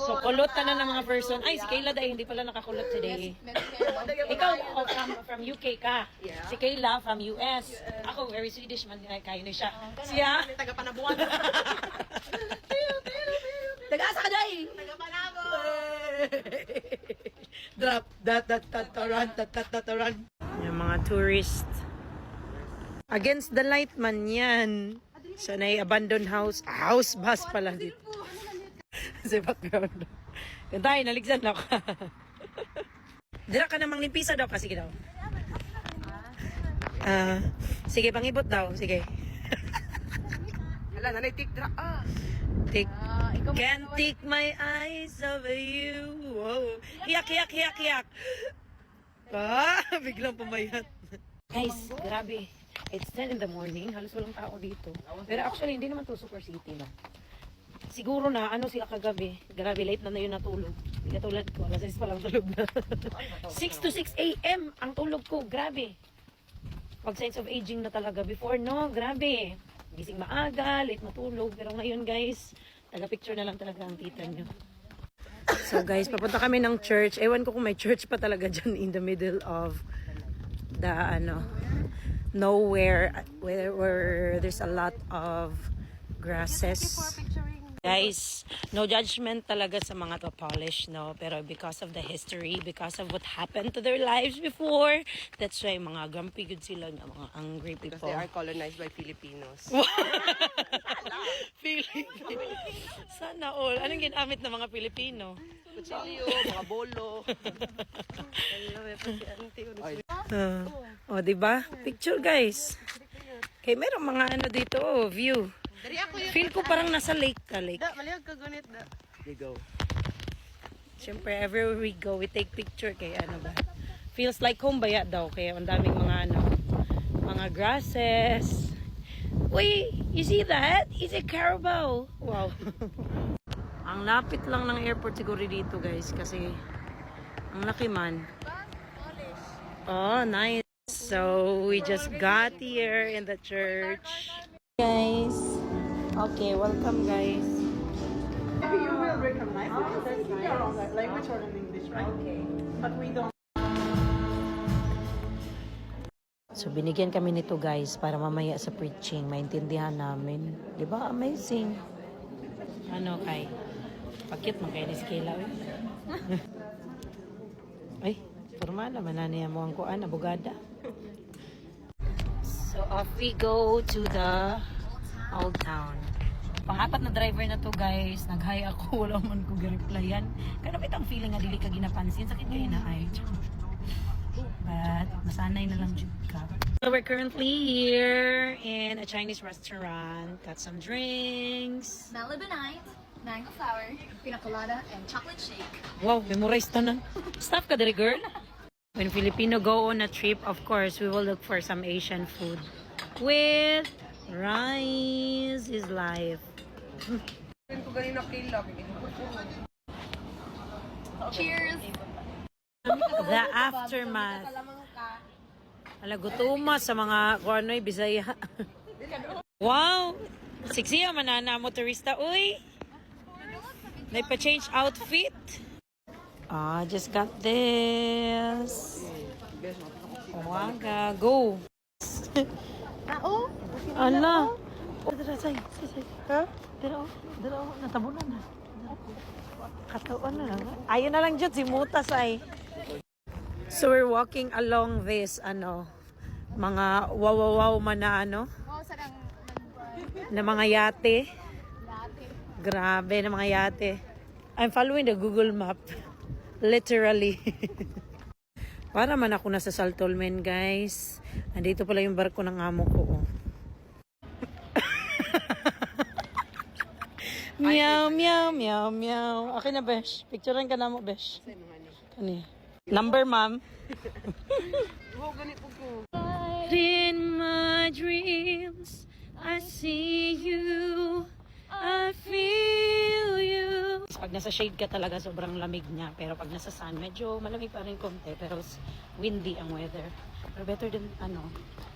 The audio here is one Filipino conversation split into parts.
So, kulot ka na ng mga person. Ay, si Kayla dahil hindi pala nakakulot today. Ikaw, oh, from, from UK ka. Si Kayla from US. Ako, very Swedish man. Ay, kayo na siya. Siya? Taga panabuan. Taga-asa ka dahil? Drop, dat, dat, dat, taran, dat, dat, dat, taran. Yung mga tourist. Against the light man yan. Sa na abandoned house. House bus pala dito. Sa background. Yung tayo, naligsan ako. Dira ka namang limpisa daw kasi daw. Ah, sige, pangibot daw. Sige. Hala, nanay tik dra. Ah. Take, can't take my eyes over you. Whoa. Hiyak, hiyak, hiyak, hiyak. Ah, biglang pumayat. Guys, grabe. It's 10 in the morning. Halos walang tao dito. Pero actually, hindi naman to super city, no? Siguro na, ano sila kagabi. Grabe, late na na yun natulog. Hindi katulad ko. Alas 6 pa lang tulog na. 6 to 6 a.m. ang tulog ko. Grabe. Pag sense of aging na talaga. Before, no? Grabe. Gising maaga, late matulog. Pero ngayon, guys, taga-picture na lang talaga ang tita nyo. So guys, papunta kami ng church. Ewan ko kung may church pa talaga dyan in the middle of the ano nowhere where, where there's a lot of grasses. Guys, no judgment talaga sa mga to polish, no? Pero because of the history, because of what happened to their lives before, that's why mga grumpy good sila, mga angry Because people. they are colonized by Filipinos. Filipino. Sana all. Anong ginamit ng mga Pilipino? Kutsilyo, mga bolo. Uh, oh, di ba? Picture, guys. Okay, merong mga ano dito, oh, view. Dari ako yun. Feel ko parang nasa lake ka, lake. Da, maliyag ka gunit da. You go. Siyempre, everywhere we go, we take picture kay ano ba. Feels like home baya daw, kaya ang daming mga ano, mga grasses. Uy, you see that? It's a carabao. Wow. ang lapit lang ng airport siguro dito, guys, kasi ang laki man. Oh, nice. So, we just got here in the church. Guys. Okay, welcome, guys. You will recognize it. Oh, that's nice. Language or in English, right? Okay. But we don't. So, binigyan kami nito guys para mamaya sa preaching, maintindihan namin. Di ba? Amazing. Ano kay? Pakit mo kay ni Skela, eh. Ay, formal naman na niya mo ang kuan, abogada. So, off we go to the old town. Pangapat na driver na to guys. Nag-hi ako. Wala man ko gi-replyan. Kaya ang feeling nga dili ka ginapansin. Sakit kayo na ay. But, masanay na lang jud ka. So, we're currently here in a Chinese restaurant. Got some drinks. Malibanite, mango flower, pina colada, and chocolate shake. Wow, memorize to na. Staff ka dali, girl. When Filipino go on a trip, of course, we will look for some Asian food. With rice is life. Ko ganina kila. Cheers! The aftermath. Ala, gutuma sa mga kung ano'y Bisaya. wow! Siksiya manana mo turista. Uy! Naipa-change outfit. Ah, just got this. Uwaga, go! Ala! Oh, dara, say, say, say. Ha? Dara, oh. Dara, oh. Natabunan na. Katawan na lang. Ayun na lang dyan, si Mutas ay. So we're walking along this, ano, mga wow-wow man na ano, na mga yate. Grabe na mga yate. I'm following the Google Map. Literally. Para man ako nasa Saltolmen, guys. Andito pala yung barko ng amo ko. Oh. Meow, meow, meow, meow. Akin na, Besh. Picturean ka na mo, Besh. Kani. Number, ma'am. Wow, ganit po ko. In my dreams, I see you, I feel you. Pag nasa shade ka talaga, sobrang lamig niya. Pero pag nasa sun, medyo malamig pa rin konti. Pero windy ang weather. Pero better than, ano,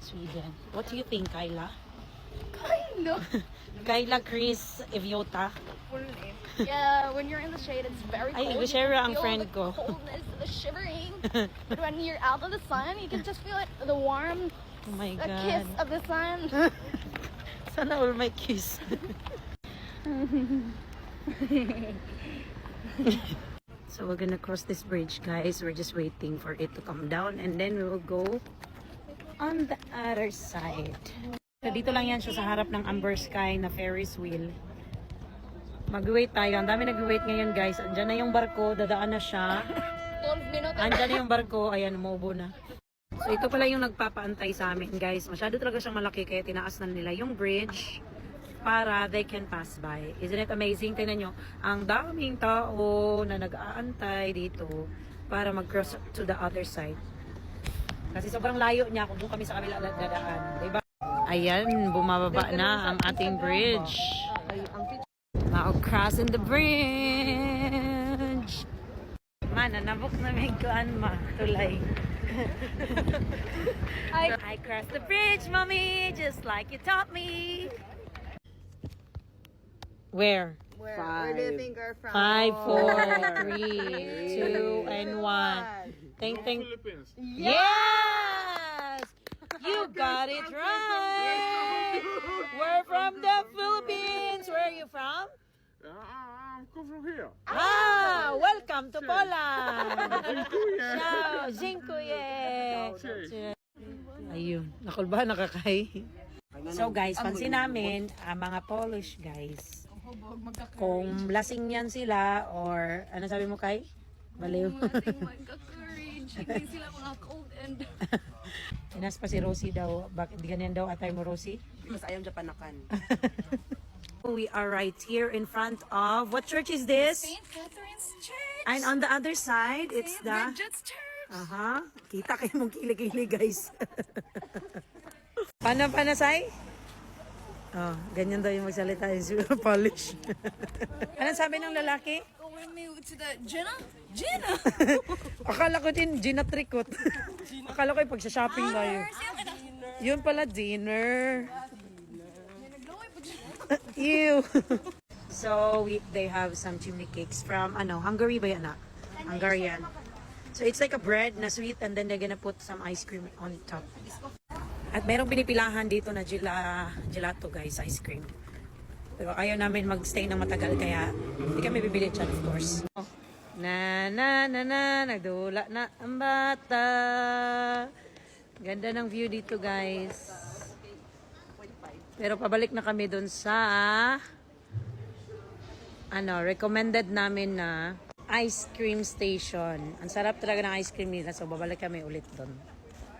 Sweden. What do you think, Kyla? Kyla! No. Kayla Chris Eviota. Yeah, when you're in the shade, it's very Ay, cold. You share can ang feel friend the ko. coldness, the shivering. but when you're out of the sun, you can just feel it, the warm, Oh my the kiss God. of the sun. Sana all my kiss. so we're gonna cross this bridge, guys. We're just waiting for it to come down and then we will go on the other side. So dito lang yan siya sa harap ng Amber Sky na Ferris wheel. Mag-wait tayo. Ang dami nag-wait ngayon, guys. Andyan na yung barko. Dadaan na siya. 12 minutos. Andyan na yung barko. Ayan, umubo na. So, ito pala yung nagpapaantay sa amin, guys. Masyado talaga siyang malaki kaya tinaas na nila yung bridge para they can pass by. Isn't it amazing? Tingnan nyo, ang daming tao na nag-aantay dito para mag-cross to the other side. Kasi sobrang layo niya kung doon kami sa kabila dadaan. Diba? Ayan, bumababa na ang ating bridge. Now crossing the bridge. Man, nanabok na may kuan ma. Tulay. I, I crossed the bridge, mommy, just like you taught me. Where? Where, where do you from? Five, four, three, two, and one. Think, think. Yes! You got it right! We're from the Philippines. Where are you from? I'm come from here. Ah, welcome to Poland. Ciao, dziękuję. Ayun, nakulba nakakay. So guys, pansin namin, ang mga Polish guys, kung lasing yan sila or ano sabi mo kay? Baliw. Hindi sila mga cold and... Inas pa si Rosie daw. Bakit ganyan daw atay mo Rosie? Mas ayaw dyan panakan. We are right here in front of, what church is this? St. Catherine's Church. And on the other side, it's the... Bridget's Church. Aha. Kita kayo mong kilig-kilig, guys. Paano, panasay? Oh, ganyan daw yung magsalita. Yung polish. Anong sabi ng lalaki? With me to the Jenna? Jenna! Akala ko din, Gina Tricot. Akala ko yung pagsha-shopping tayo. Yun pala, dinner. Ew. so, we, they have some chimney cakes from, ano, Hungary ba yan, ah? Hungarian. So, it's like a bread na sweet and then they're gonna put some ice cream on top. At merong pinipilahan dito na gela, gelato, guys, ice cream. Pero ayaw namin magstay ng matagal kaya hindi kami bibili dyan, of course. Na na na na, nagdula na ang bata. Ganda ng view dito, guys. Pero pabalik na kami dun sa ano, recommended namin na ice cream station. Ang sarap talaga ng ice cream nila, so babalik kami ulit dun.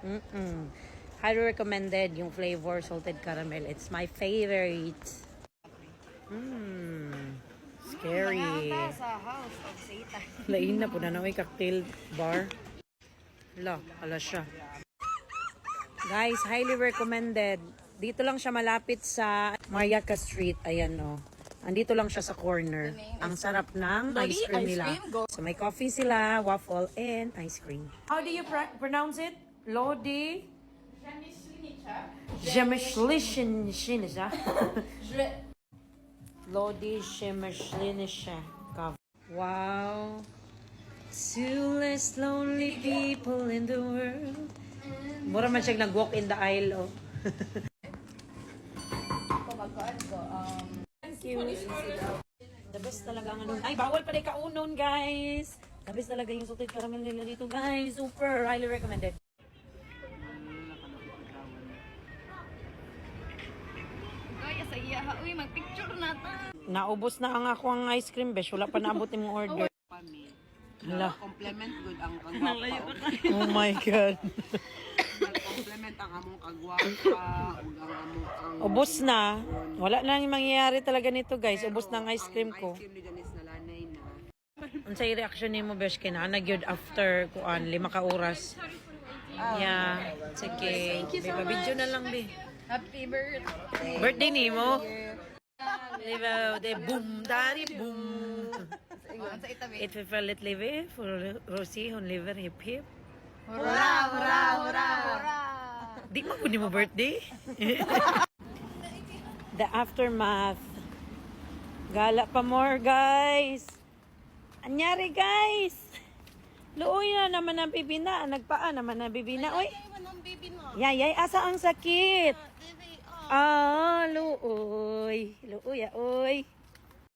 Mm-mm. Highly recommended yung flavor salted caramel. It's my favorite. Mmm. Scary. Sa house of Satan. Lain na po na may cocktail bar. Hala, hala siya. Guys, highly recommended. Dito lang siya malapit sa Mariaca Street. Ayan, oh. Andito lang siya sa corner. Ang sarap ng ice cream nila. So may coffee sila, waffle, and ice cream. How do you pr- pronounce it? Lodi? Jemishlishinisha. Lodi Jemishlinisha. Wow. Two less lonely people in the world. Mura man siya nag-walk in the aisle, oh. Thank you. The best talaga ang ano. Ay, bawal pala kaunon, guys. The best talaga yung salted caramel nila dito, guys. Super, highly recommended. Naubos na ang ako ang ice cream, besh. Wala pa naabot yung order. Pami. Hala. Complement good ang kagwapa. Oh my God. Complement ang among kagwapa. ang among ang Ubos na. Wala na yung mangyayari talaga nito, guys. Ubos na ang ice cream ko. Ice cream ni Janice na lanay na. Ang sa reaction ni mo, besh, kinaanag yun after, kuan, lima ka oras. Yeah. Sige. Biba, video na lang, be. Happy birthday. Birthday ni mo. Diba, de boom, dari boom. Sa itabi. It will it live for Rosie on liver hip hip. Hurra, hurra, hurra. Di mo ni mo birthday. the aftermath. Gala pa more, guys. Anyari, guys. Luoy na naman ang bibina. Nagpaa naman ang bibina. Uy. Ay, manang baby na. Yay, yay, asa ang sakit? Ah, luoy. Luoy, ah, aoy.